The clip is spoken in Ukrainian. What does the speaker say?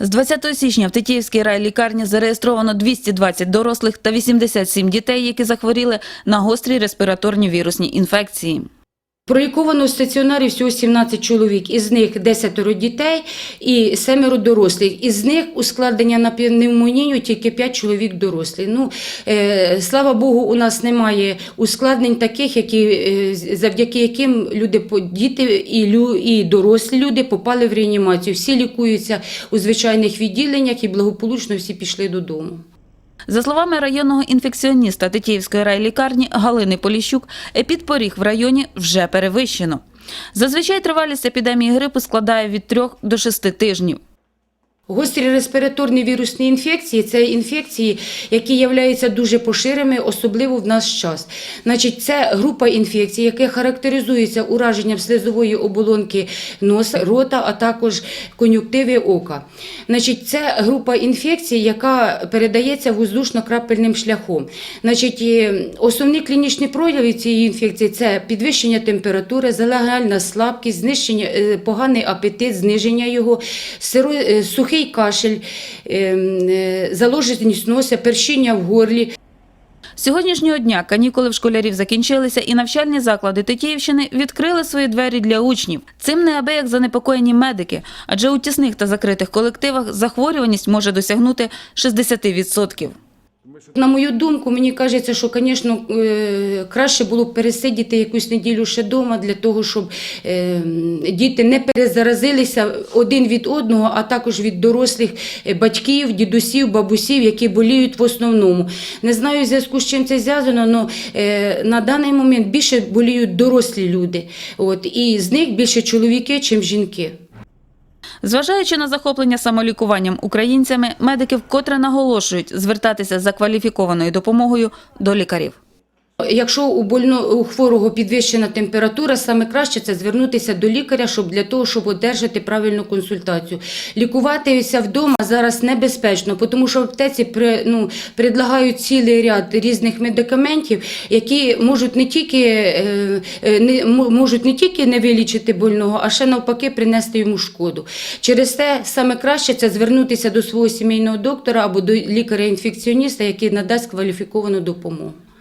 З 20 січня в Тетіївській райлікарні зареєстровано 220 дорослих та 87 дітей, які захворіли на гострі респіраторні вірусні інфекції. Проліковано в стаціонарі всього 17 чоловік, із них 10 дітей і 7 дорослих. Із них ускладнення на пневмонію тільки 5 чоловік дорослі. Ну, е, слава Богу, у нас немає ускладнень таких, які, е, завдяки яким люди, діти і, лю, і дорослі люди попали в реанімацію. Всі лікуються у звичайних відділеннях і благополучно всі пішли додому. За словами районного інфекціоніста Тетіївської райлікарні Галини Поліщук, епідпоріг в районі вже перевищено. Зазвичай тривалість епідемії грипу складає від 3 до 6 тижнів. Гострі респіраторні вірусні інфекції це інфекції, які являються дуже поширеними, особливо в наш час. Значить, це група інфекцій, яка характеризується ураженням слизової оболонки носа, рота, а також кон'юктиви ока. Значить, це група інфекцій, яка передається воздушно-крапельним шляхом. Значить, основні клінічні прояви цієї інфекції це підвищення температури, залегальна слабкість, знищення, е, поганий апетит, зниження його, е, сухий кашель, е, е, заложеність носа, першіння в горлі. Сьогоднішнього дня канікули в школярів закінчилися і навчальні заклади Тетіївщини відкрили свої двері для учнів. Цим неабияк занепокоєні медики, адже у тісних та закритих колективах захворюваність може досягнути 60%. На мою думку, мені кажеться, що, звісно, е, краще було б пересидіти якусь неділю ще вдома для того, щоб е, діти не перезаразилися один від одного, а також від дорослих е, батьків, дідусів, бабусів, які боліють в основному. Не знаю, в зв'язку з чим це зв'язано, але на даний момент більше боліють дорослі люди. От, і з них більше чоловіки, ніж жінки. Зважаючи на захоплення самолікуванням українцями, медики вкотре наголошують звертатися за кваліфікованою допомогою до лікарів. Якщо у больно у хворого підвищена температура, саме краще це звернутися до лікаря, щоб для того, щоб одержати правильну консультацію. Лікуватися вдома зараз небезпечно, тому що в аптеці при, ну, предлагають цілий ряд різних медикаментів, які можуть не тільки е, е, не мо- можуть не тільки не вилічити больного, а ще навпаки принести йому шкоду. Через те саме краще це звернутися до свого сімейного доктора або до лікаря-інфекціоніста, який надасть кваліфіковану допомогу.